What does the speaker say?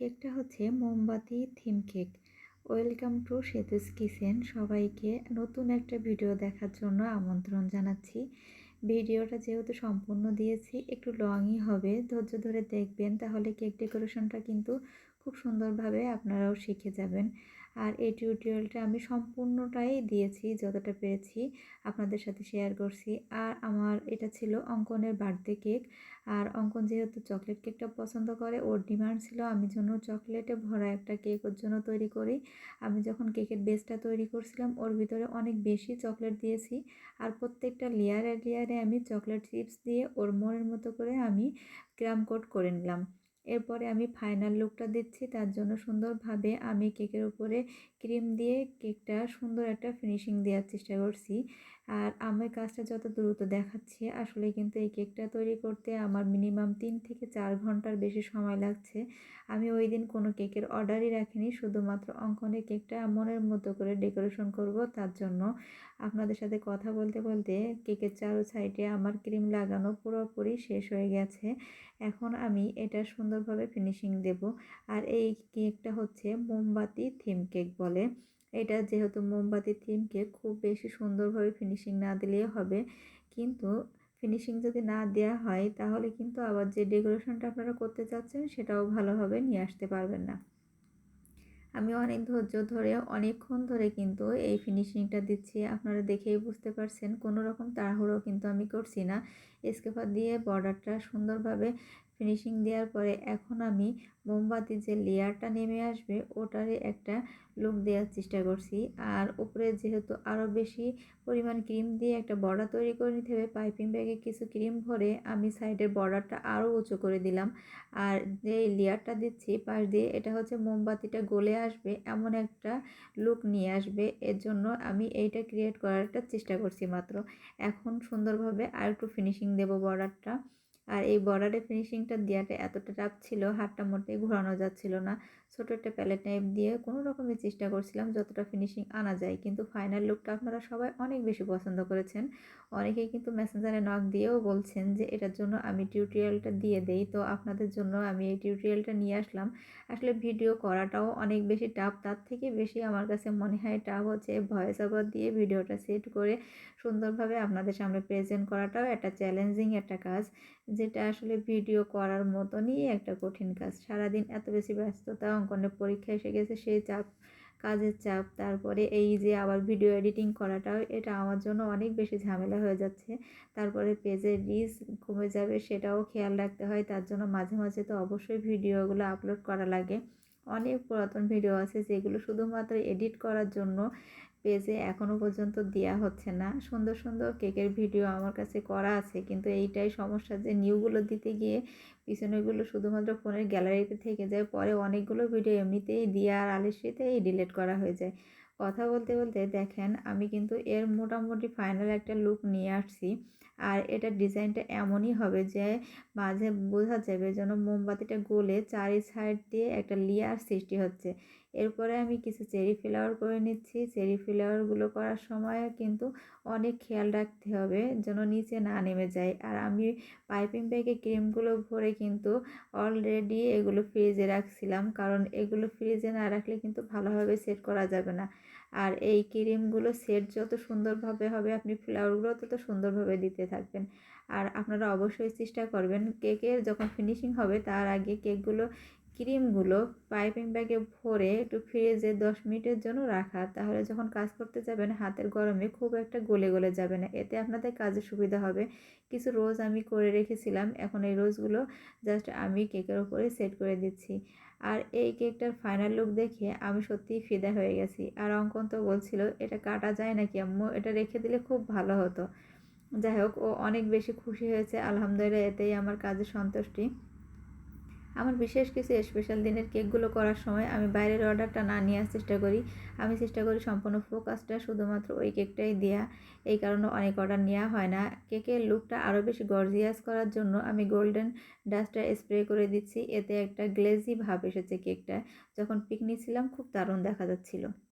কেকটা হচ্ছে মোমবাতি theme cake welcome to Setu's kitchen সবাইকে নতুন একটা ভিডিও দেখার জন্য আমন্ত্রণ জানাচ্ছি। ভিডিওটা যেহেতু সম্পূর্ণ দিয়েছি, একটু লংই হবে। ধৈর্য ধরে দেখবেন, তাহলে কেক ডেকোরেশনটা কিন্তু খুব সুন্দরভাবে আপনারাও শিখে যাবেন। আর এই টিউটোরিয়ালটা আমি সম্পূর্ণটাই দিয়েছি, যতটা পেরেছি আপনাদের সাথে শেয়ার করছি। আর আমার এটা ছিল অঙ্কনের বার্থডে কেক আর অঙ্কন যেহেতু চকলেট কেকটা পছন্দ করে, ওর ডিমান্ড ছিল আমি জন্য চকলেটে ভরা একটা কেক ওর জন্য তৈরি করি। আমি যখন কেকের বেসটা তৈরি করছিলাম, ওর ভিতরে অনেক বেশি চকলেট দিয়েছি। আর প্রত্যেকটা লেয়ারে লেয়ারে আমি চকলেট চিপস দিয়ে ওর মনের মতো করে আমি ক্রাম কোট করে নিলাম। এরপরে আমি ফাইনাল লুকটা দিচ্ছি। তার জন্য সুন্দরভাবে আমি কেকের উপরে ক্রিম দিয়ে কেকটা সুন্দর একটা ফিনিশিং দেওয়ার চেষ্টা করছি। আর আমি কাজটা যত দ্রুত দেখাচ্ছি, আসলে কিন্তু এই কেকটা তৈরি করতে আমার মিনিমাম তিন থেকে চার ঘণ্টার বেশি সময় লাগছে। আমি ওই দিন কোনো কেকের অর্ডারই রাখিনি, শুধুমাত্র অঙ্কনের কেকটা মনের মতো করে ডেকোরেশন করব। তার জন্য আপনাদের সাথে কথা বলতে বলতে কেকের চারো সাইডে আমার ক্রিম লাগানো পুরোপুরি শেষ হয়ে গেছে। এখন আমি এটা সুন্দরভাবে ফিনিশিং দেব। আর এই কেকটা হচ্ছে মোমবাতি থিম কেক বলে। এটা যেহেতু মোমবাতি থিম কেক খুব বেশি সুন্দরভাবে ফিনিশিং না দিলেই হবে। কিন্তু ফিনিশিং যদি না দেওয়া হয়, তাহলে কিন্তু আবার যে ডেকোরেশনটা আপনারা করতে চাচ্ছেন, সেটাও ভালোভাবে নিয়ে আসতে পারবেন না। আমি অনেক ধৈর্য ধরে, অনেকক্ষণ ধরে কিন্তু এই ফিনিশিংটা দিচ্ছি। আপনারা দেখেই বুঝতে পারছেন কোনো রকম তাড়াহুড়ো কিন্তু আমি করছি না। স্কেপার দিয়ে বর্ডারটা সুন্দরভাবে ফিনিশিং দেওয়ার পরে এখন আমি মোমবাতির যে লেয়ারটা নেমে আসবে ওটারে একটা লুক দেওয়ার চেষ্টা করছি। আর উপরে যেহেতু আরও বেশি পরিমাণ ক্রিম দিয়ে একটা বর্ডার তৈরি করে নিতে হবে পাইপিং ব্যাগে কিছু ক্রিম ভরে আমি সাইডের বর্ডারটা আরও উঁচু করে দিলাম। আর যে লেয়ারটা দিচ্ছি, পাশ দিয়ে এটা হচ্ছে মোমবাতিটা গলে আসবে, এমন একটা লুক নিয়ে আসবে। এর জন্য আমি এইটা ক্রিয়েট করার একটা চেষ্টা করছি মাত্র। এখন সুন্দরভাবে আর একটু ফিনিশিং দেবো বর্ডারটা আর এই বর্ডারে ফিনিশিংটা দেওয়াটা এতটা টাফ ছিল, হাতটা মোটেই ঘোরানো যাচ্ছিল না। ছোটো একটা প্যালেট টাইপ দিয়ে কোনো রকমের চেষ্টা করছিলাম যতটা ফিনিশিং আনা যায়, কিন্তু ফাইনাল লুকটা আপনারা সবাই অনেক বেশি পছন্দ করেছেন। অনেকেই কিন্তু মেসেঞ্জারে নক দিয়েও বলছেন যে, এটার জন্য আমি টিউটোরিয়ালটা দিয়ে দেই। তো আপনাদের জন্য আমি এই টিউটোরিয়ালটা নিয়ে আসলাম। আসলে ভিডিও করাটাও অনেক বেশি টাফ তার থেকে বেশি আমার কাছে মনে হয় টাফ হচ্ছে ভয়েস ওভার দিয়ে ভিডিওটা সেট করে সুন্দরভাবে আপনাদের সামনে প্রেজেন্ট করাটাও একটা চ্যালেঞ্জিং একটা কাজ। যেটা আসলে ভিডিও করার মতনই একটা কঠিন কাজ। সারাদিন এত বেশি ব্যস্ততা অঙ্কনের পরীক্ষা এসে গেছে, সেই চাপ, কাজের চাপ, তারপরে এই যে আবার ভিডিও এডিটিং করাটাও, এটা আমার জন্য অনেক বেশি ঝামেলা হয়ে যাচ্ছে। তারপরে পেজের রিচ কমে যাবে, সেটাও খেয়াল রাখতে হয়। তার জন্য মাঝে মাঝে তো অবশ্যই ভিডিওগুলো আপলোড করা লাগে। অনেক পুরাতন ভিডিও আছে যেগুলো শুধুমাত্র এডিট করার জন্য পেজে এখনও পর্যন্ত দেওয়া হচ্ছে না। সুন্দর সুন্দর কেকের ভিডিও আমার কাছে করা আছে। কিন্তু এইটাই সমস্যা যে নিউগুলো দিতে গিয়ে পিছনেগুলো শুধুমাত্র ফোনের গ্যালারিতে থেকে যায়, পরে অনেকগুলো ভিডিও এমনিতেই দিয়ে আর আলিশিতেই ডিলিট করা হয়ে যায়। কথা বলতে বলতে দেখেন, আমি কিন্তু এর মোটামুটি ফাইনাল একটা লুক নিয়ে আসছি। আর এটার ডিজাইনটা এমনই হবে যে মাঝে বোঝা যাবে যেন মোমবাতিটা গলে চারি সাইড দিয়ে একটা লেয়ার সৃষ্টি হচ্ছে। এরপরে আমি কিছু চেরি ফ্লাওয়ার করে নিচ্ছি। চেরি ফ্লাওয়ারগুলো করার সময় কিন্তু অনেক খেয়াল রাখতে হবে যেন নিচে না নেমে যায়। আর আমি পাইপিং ব্যাগে ক্রিমগুলো ভরে কিন্তু অলরেডি এগুলো ফ্রিজে রাখছিলাম। কারণ এগুলো ফ্রিজে না রাখলে কিন্তু ভালোভাবে সেট করা যাবে না। আর এই ক্রিমগুলো সেট যত সুন্দরভাবে হবে, আপনি ফ্লাওয়ারগুলো তত সুন্দরভাবে দিতে থাকবেন। আর আপনারা অবশ্যই চেষ্টা করবেন কেকের যখন ফিনিশিং হবে, তার আগে কেকগুলো ক্রিমগুলো পাইপিং ব্যাগে ভরে একটু ফ্রিজে দশ মিনিটের জন্য রাখা, তাহলে যখন কাজ করতে যাবেন, হাতের গরমে খুব একটা গলে গলে যাবে না। এতে আপনাদের কাজে সুবিধা হবে। কিছু রোজ আমি করে রেখেছিলাম, এখন এই রোজগুলো জাস্ট আমি কেকের ওপরে সেট করে দিচ্ছি। আর এই কেকটার ফাইনাল লুক দেখে আমি সত্যিই ফিদা হয়ে গেছি। আর অঙ্কন তো বলছিল, এটা কাটা যায় নাকি আম্মু? এটা রেখে দিলে খুব ভালো হতো। যাই হোক, ও অনেক বেশি খুশি হয়েছে। আলহামদুলিল্লাহ, এতেই আমার কাজে সন্তুষ্টি। আমার বিশেষ কিছু স্পেশাল দিনের কেকগুলো করার সময় আমি বাইরের অর্ডারটা না নেওয়ার চেষ্টা করি। আমি চেষ্টা করি সম্পূর্ণ ফোকাসটা শুধুমাত্র ওই কেকটাই দেওয়া এই কারণে অনেক অর্ডার নেওয়া হয় না। কেকের লুকটা আরও বেশি গর্জিয়াস করার জন্য আমি গোল্ডেন ডাস্টটা স্প্রে করে দিচ্ছি। এতে একটা গ্লেজি ভাব এসেছে কেকটা যখন পিকনিক ছিলাম, খুব দারুণ দেখা যাচ্ছিল।